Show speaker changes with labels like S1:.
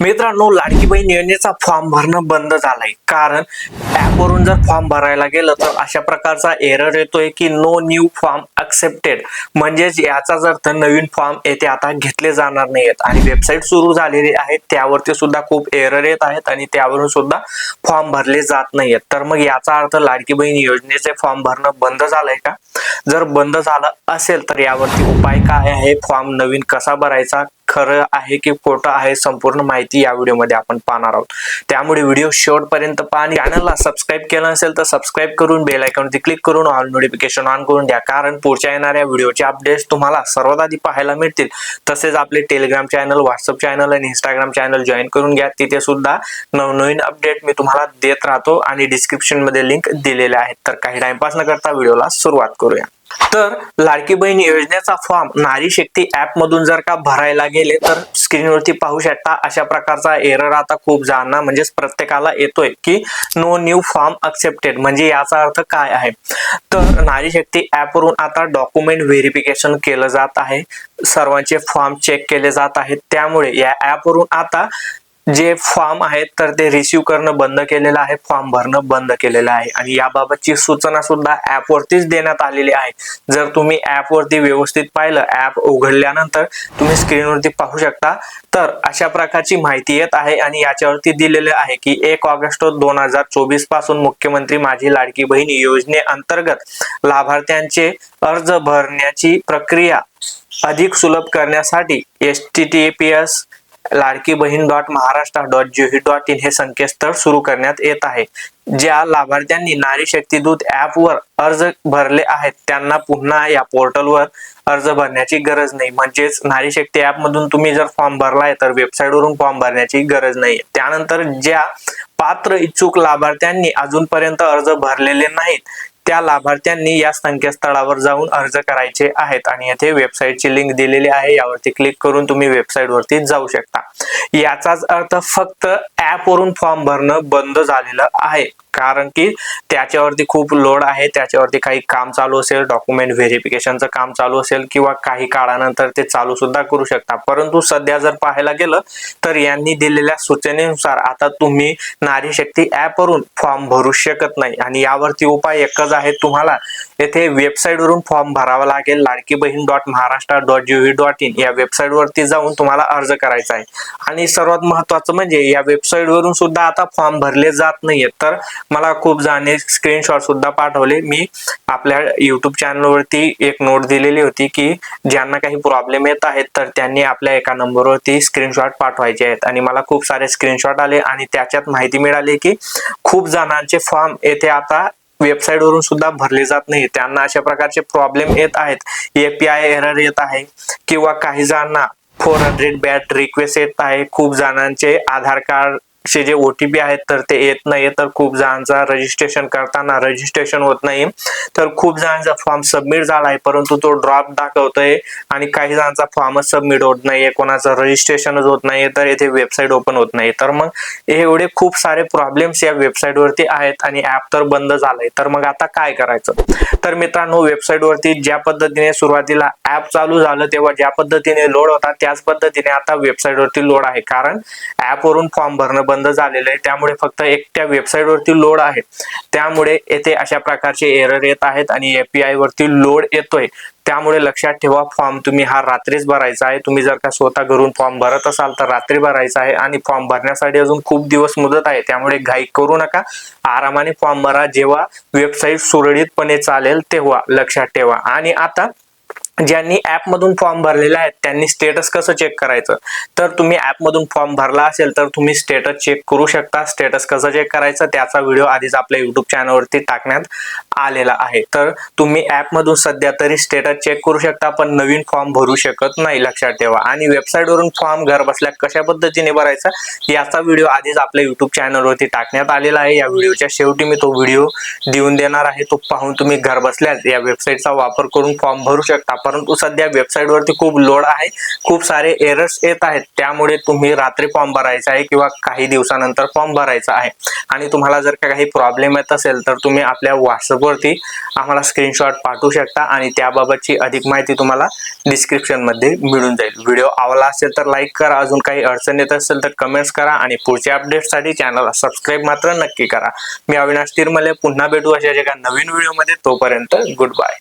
S1: मित्रांनो लाडकी बहीण योजनेचा फॉर्म भरणं बंद झालाय. कारण ऍपवरून जर फॉर्म भरायला गेलं तर अशा प्रकारचा एरर येतोय की नो न्यू फॉर्म अक्सेप्टेड म्हणजेच याचाच अर्थ नवीन फॉर्म येथे आता घेतले जाणार नाहीयेत. आणि वेबसाईट सुरू झालेली आहे त्यावरती सुद्धा खूप एरर येत आहेत आणि त्यावरून सुद्धा फॉर्म भरले जात नाहीयेत. तर मग याचा अर्थ लाडकी बहीण योजनेचे फॉर्म भरणं बंद झालंय का? जर बंद झालं असेल तर यावरती उपाय काय आहे? फॉर्म नवीन कसा भरायचा? खरं आहे की खोटं आहे संपूर्ण माहिती या व्हिडिओमध्ये आपण पाहणार आहोत. त्यामुळे व्हिडिओ शेवटपर्यंत पहा आणि चॅनलला सबस्क्राईब केलं असेल तर सबस्क्राईब करून बेल आयकॉनवरती क्लिक करून ऑल नोटिफिकेशन ऑन करून द्या. कारण पुढच्या येणाऱ्या व्हिडिओचे अपडेट्स तुम्हाला सर्वात आधी पाहायला मिळतील. तसेच आपले टेलिग्राम चॅनल व्हॉट्सअप चॅनल आणि इंस्टाग्राम चॅनल जॉईन करून घ्या. तिथे सुद्धा नवनवीन अपडेट मी तुम्हाला देत राहतो आणि डिस्क्रिप्शनमध्ये लिंक दिलेले आहेत. तर काही टाइमपास न करता व्हिडिओला सुरुवात करूया. तर लाडकी बहीण योजनेचा फॉर्म नारी शक्ती ऍप मधून जर का भरायला गेले तर स्क्रीनवरती पाहू शकता. अशा प्रकारचा एरर आता खूप जणांना म्हणजेच प्रत्येकाला येतोय की नो न्यू फॉर्म अक्सेप्टेड म्हणजे याचा अर्थ काय आहे? तर नारी शक्ती ऍप वरून आता डॉक्युमेंट व्हेरिफिकेशन केलं जात आहे. सर्वांचे फॉर्म चेक केले जात आहेत. त्यामुळे या ऍप वरून आता जे फॉर्म आहेत तर ते रिसिव्ह करणं बंद केलेलं आहे फॉर्म भरणं बंद केलेलं आहे. आणि याबाबतची सूचना सुद्धा ऍपवरतीच देण्यात आलेली आहे. जर तुम्ही ऍपवरती व्यवस्थित पाहिलं ऍप उघडल्यानंतर तुम्ही स्क्रीनवरती पाहू शकता. तर अशा प्रकारची माहिती येत आहे आणि याच्यावरती दिलेले आहे की एक ऑगस्ट दोन हजार चोवीसपासून मुख्यमंत्री माझी लाडकी बहीण योजनेअंतर्गत लाभार्थ्यांचे अर्ज भरण्याची प्रक्रिया अधिक सुलभ करण्यासाठी S T T P S Ladki Bahin dot Maharashtra dot gov dot in हे संकेतस्थळ सुरू करण्यात येत आहे. ज्या लाभार्थ्यांनी नारी शक्तीदूत ऍप वर अर्ज भरले आहेत त्यांना पुन्हा या पोर्टलवर अर्ज भरण्याची गरज नाही. म्हणजेच नारी शक्ती ऍप मधून तुम्ही जर फॉर्म भरलाय तर वेबसाईट वरून फॉर्म भरण्याची गरज नाही. त्यानंतर ज्या पात्र इच्छुक लाभार्थ्यांनी अजूनपर्यंत अर्ज भरलेले नाहीत त्या लाभार्थ्यांनी या संकेतस्थळावर जाऊन अर्ज करायचे आहेत आणि येथे वेबसाईटची लिंक दिलेली आहे. यावरती क्लिक करून तुम्ही वेबसाईट वरती जाऊ शकता. याचाच अर्थ फक्त ऍप वरून फॉर्म भरणं बंद झालेलं आहे. कारण की त्याच्यावरती खूप लोड आहे त्याच्यावरती काही काम चालू असेल डॉक्युमेंट व्हेरिफिकेशनचं काम चालू असेल किंवा काही काळानंतर ते चालू सुद्धा करू शकता. परंतु सध्या जर पाहायला गेलं तर यांनी दिलेल्या सूचनेनुसार आता तुम्ही नारी शक्ती ऍप वरून फॉर्म भरू शकत नाही. आणि यावरती उपाय एकच आहे तुम्हाला. येथे वेबसाईट वरून फॉर्म भरावा लागेल. Ladki Bahin dot Maharashtra dot gov dot in या वेबसाईट वरती जाऊन तुम्हाला अर्ज करायचा आहे. आणि सर्वात महत्वाचं म्हणजे या वेबसाईट वरून सुद्धा आता फॉर्म भरले जात नाहीयेत. तर मला खूप जणांनी स्क्रीनशॉट सुद्धा पाठवले. मी आपल्या युट्यूब चॅनलवरती एक नोट दिलेली होती की ज्यांना काही प्रॉब्लेम येत आहेत तर त्यांनी आपल्या एका नंबरवरती स्क्रीनशॉट पाठवायचे आहेत. आणि मला खूप सारे स्क्रीनशॉट आले आणि त्याच्यात माहिती मिळाली की खूप जणांचे फॉर्म येथे आता वेबसाईटवरून सुद्धा भरले जात नाही त्यांना अशा प्रकारचे प्रॉब्लेम येत आहेत. एपीआय एरर येत आहे. किंवा काही जणांना फोर हंड्रेड बॅट रिक्वेस्ट येत आहे. खूप जणांचे आधार कार्ड चे जे ओटीपी आहेत तर ते येत नाही तर खूप जणांचा रजिस्ट्रेशन करताना रजिस्ट्रेशन होत नाही. तर खूप जणांचा फॉर्म सबमिट झाला आहे परंतु तो ड्रॉप दाखवतोय आणि काही जणांचा फॉर्मच सबमिट होत नाहीये. कोणाचं रजिस्ट्रेशनच होत नाहीये तर येथे वेबसाईट ओपन होत नाही तर मग एवढे खूप सारे प्रॉब्लेम्स या वेबसाईट वरती आहेत आणि ऍप तर बंद झालंय. तर मग आता काय करायचं? तर मित्रांनो वेबसाईट वरती ज्या पद्धतीने सुरुवातीला ऍप चालू झालं तेव्हा ज्या पद्धतीने लोड होता त्याच पद्धतीने आता वेबसाईट वरती लोड आहे. कारण ऍप वरून फॉर्म भरणं बंद झालेलं आहे. त्यामुळे फक्त एकट्या वेबसाईटवरती लोड आहे. त्यामुळे येथे अशा प्रकारचे एरर येत आहेत आणि एपीआय वरती लोड येतोय. त्यामुळे लक्षात ठेवा फॉर्म तुम्ही हा रात्रीच भरायचा आहे. तुम्ही जर का स्वतः घरून फॉर्म भरत असाल तर रात्री भरायचा आहे आणि फॉर्म भरण्यासाठी अजून खूप दिवस मुदत आहे. त्यामुळे घाई करू नका. आरामाने फॉर्म भरा. जेव्हा वेबसाईट सुरळीतपणे चालेल तेव्हा लक्षात ठेवा. आणि आता ज्यांनी ऍपमधून फॉर्म भरलेला आहे त्यांनी स्टेटस कसं चेक करायचं? तर तुम्ही ऍपमधून फॉर्म भरला असेल तर तुम्ही स्टेटस चेक करू शकता. स्टेटस कसं चेक करायचं त्याचा व्हिडिओ आधीच आपल्या युट्यूब चॅनलवरती टाकण्यात आलेला आहे. तर तुम्ही ऍपमधून सध्या तरी स्टेटस चेक करू शकता पण नवीन फॉर्म भरू शकत नाही लक्षात ठेवा. आणि वेबसाईटवरून फॉर्म घर बसल्या कशा पद्धतीने भरायचा याचा व्हिडिओ आधीच आपल्या युट्यूब चॅनलवरती टाकण्यात आलेला आहे. या व्हिडिओच्या शेवटी मी तो व्हिडिओ देऊन देणार आहे. तो पाहून तुम्ही घर बसल्यास या वेबसाईटचा वापर करून फॉर्म भरू शकता. परंतु सध्या वेबसाईटवरती खूप लोड आहे. खूप सारे एरर्स येत आहेत. त्यामुळे तुम्ही रात्री फॉर्म भरायचा आहे किंवा काही दिवसानंतर फॉर्म भरायचा आहे. आणि तुम्हाला जर का काही प्रॉब्लेम येत असेल तर तुम्ही आपल्या व्हॉट्सअपवरती आम्हाला स्क्रीनशॉट पाठवू शकता आणि त्याबाबतची अधिक माहिती तुम्हाला डिस्क्रिप्शनमध्ये मिळून जाईल. व्हिडिओ आवडला असेल तर लाईक करा. अजून काही अडचण येत असेल तर कमेंट्स करा आणि पुढच्या अपडेटसाठी चॅनलला सबस्क्राईब मात्र नक्की करा. मी अविनाश तिरमले. पुन्हा भेटू अशा एका नवीन व्हिडिओमध्ये तोपर्यंत गुड बाय